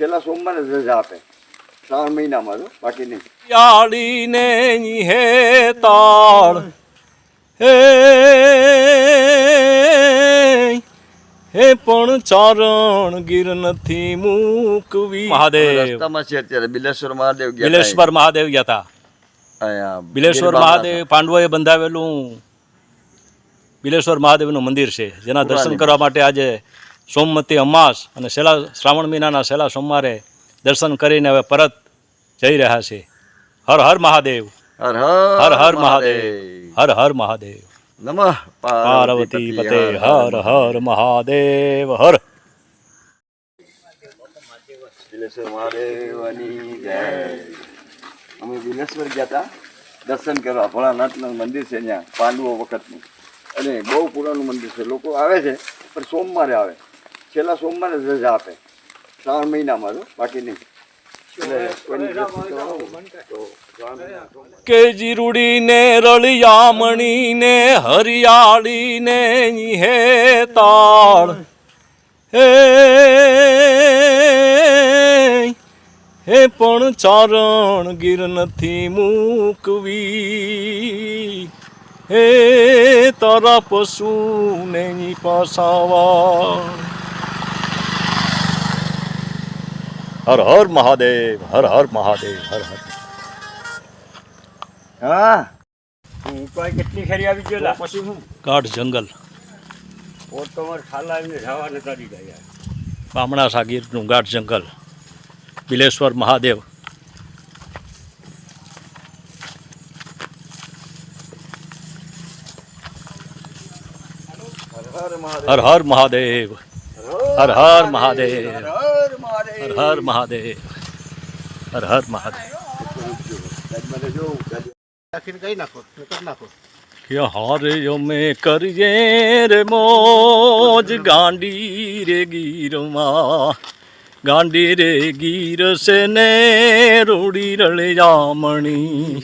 છેલ્લા સોમવારે જ રજા આપે. શ્રાવણ મહિનામાં તો બાકી નહીં. યાળીને હે તાળ હે હે પણ ચારણ ગીર નથી મૂકવી. મહાદેવ. રસ્તામાં છે અત્યારે બિલેશ્વર મહાદેવ ગયા બિલેશ્વર મહાદેવ ગયા હતા અહીંયા બિલેશ્વર મહાદેવ પાંડવોએ બંધાવેલું બિલેશ્વર મહાદેવનું મંદિર છે જેના દર્શન કરવા માટે આજે સોમવતી અમાસ અને છેલ્લા શ્રાવણ મહિનાના છેલ્લા સોમવારે દર્શન કરીને હવે પરત જઈ રહ્યા છે. હર હર મહાદેવ. હર હર હર મહાદેવ. હર હર મહાદેવ. નમઃ પાર્વતી પતે. હર હર મહાદેવ. હર અમે વિલેશ્વર ગયા હતા દર્શન કરવા. ભોળાનાથનું મંદિર છે ત્યાં પાંડવો વખતનું. અને બહુ પુરાણું મંદિર છે. લોકો આવે છે પણ સોમવારે આવે. છેલ્લા સોમવારે રજા આપે. શ્રાવણ મહિનામાં તો બાકી નહીં. એટલે કોઈને ને રળિયામણી ને હરિયાળી કે હરિયાળીને હે તાળ. હે હે પણ ચારણ ગીર નથી મૂકવી. હે તારા પશુને પાસાવા. હર હર મહાદેવ હર હર મહાદેવ હર હર હા. ઉપાય કેટલી ખરી આવી ગયેલા પછી હું? ગાઢ જંગલ. તમારે ખાલા આવીને જવા બામણા સાગીરનું ગાઢ જંગલ. બિલેશ્વર મહાદેવ. હર હર મહાદેવ. હર હર મહાદેવ. હર હર મહાદેવ હર હર મહાદેવ. કે હારે અમે કરીએ રે મોજ? ગાંડી રે ગીરમાં ગાંડી રે ગીર છે ને રૂડી રળે જામણી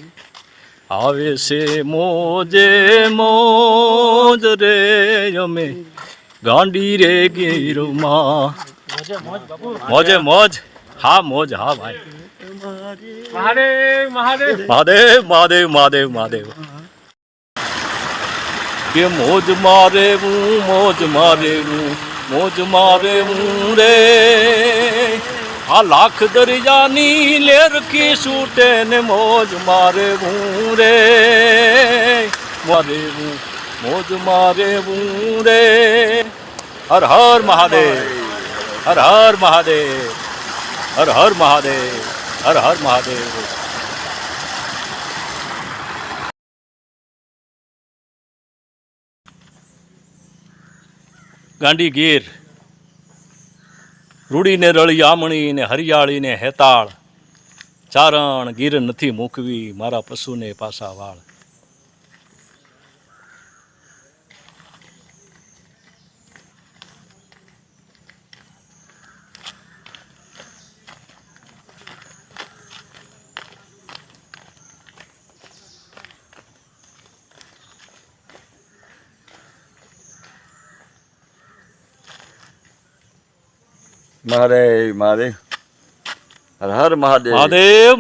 આવે છે મોજે મોજ રે અમે ગાંડી રે ગીરમાં મોજે મોજ. હા મોજ હા ભાઈ. મહાદેવ મહાદેવ. મહાદેવ મહાદેવ મહાદેવ કે મોજ મારે હું મોજ મારે હું મોજ મારે હું રે. આ લાખ દરિયાની લેરકી છૂટે ને મોજ મારે હું રે. મારે હું મોજ મારે હું રે. હર હર મહાદેવ. હર હર મહાદેવ, હર હર મહાદેવ, હર હર મહાદેવ. ગાંડી ગીર, રૂડીને રળી ને હરિયાળીને હેતાળ. ચારણ ગીર નથી મૂકવી મારા પશુને પાસા વાળ મહાદેવ મહાદેવ. હર હર મહાદેવ. મહાદેવ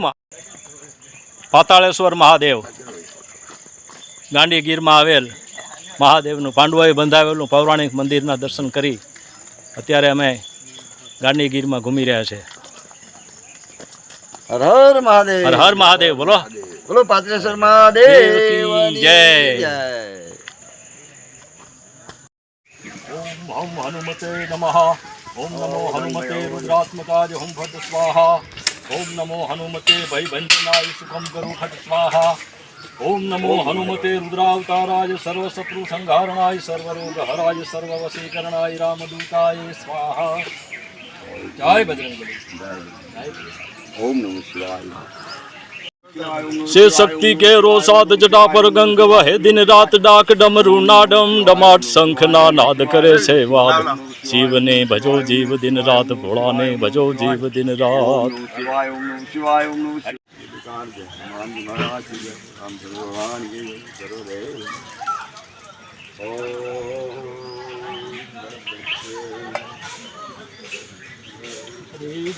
પાતાળેશ્વર મહાદેવ. ગાંડીગીરમાં આવેલ મહાદેવનું પાંડવોએ બંધાવેલું પૌરાણિક મંદિરના દર્શન કરી અત્યારે અમે ગાંડીગીરમાં ઘૂમી રહ્યા છે. હર હર મહાદેવ. હર હર મહાદેવ બોલો. બોલો પાત્રેશ્વર મહાદેવ. જય. જય. ઓમ હનુમતે નમઃ. ઓમ નમો હનુમતે રુદ્રાત્મકાય હુમ ફટ સ્વાહા. ઓમ નમો હનુમતે ભયભંજનાય સુખમ કરુ ફટ સ્વાહા. ઓમ નમો હનુમતે રુદ્રાવતારાય સર્વશત્રુ સંહારણાય સર્વરોગ હરાય સર્વ વશીકરણાય રામદૂતાય સ્વાહા જય બજરંગબલી. ઓમ નમઃ શિવાય. શિવ શક્તિ કે રોસાદ જટા પર ગંગ વહે દિન રાત ડાક ડમરુ નાડમ ડમાટ શંખના નાદ કરે છે વાદ શિવને ભજો જીવ દિન રાત, ભોળાને ભજો જીવ દિન રાત.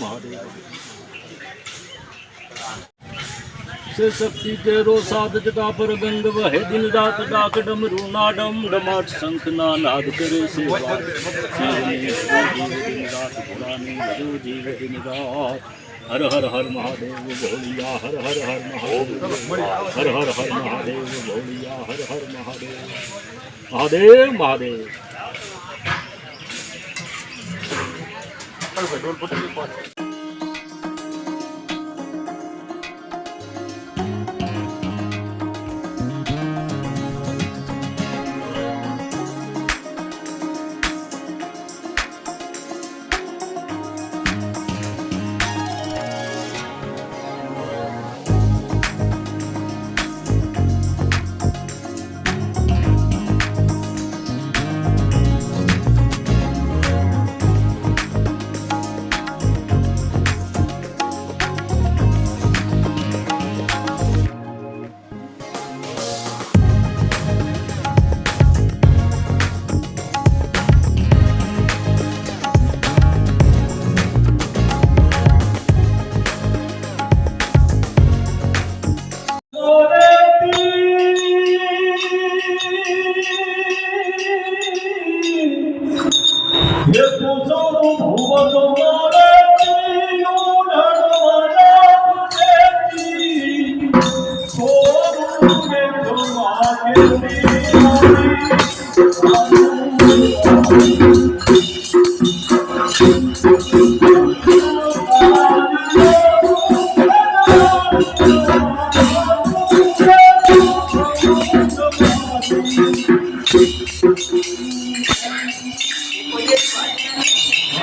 મહાદેવ ਸੇ ਸ਼ਕਤੀ ਤੇਰੋ ਸਾਧ ਜਗਾ ਪਰ ਗੰਗ ਵਹੇ ਦਿਨ ਰਾਤ ਡਾਕ ਡਮਰੂ ਨਾ ਡਮ ਡਮਾਟ ਸੰਖ ਨਾ ਨਾਦ ਕਰੇ ਸੇਵਾ ਜੀਵਨੇਸ਼ਵਰ ਜੀਵ ਦਿਨ ਰਾਤ ਭੁਲਾ ਨੀ ਲਗੋ ਜੀਵ ਦਿਨ ਰਾਤ हर हर हर महादेव भोलिया हर हर हर महादेव हर हर हर महादेव भोलिया हर हर महादेव महादेव महादेव पेट्रोल पंप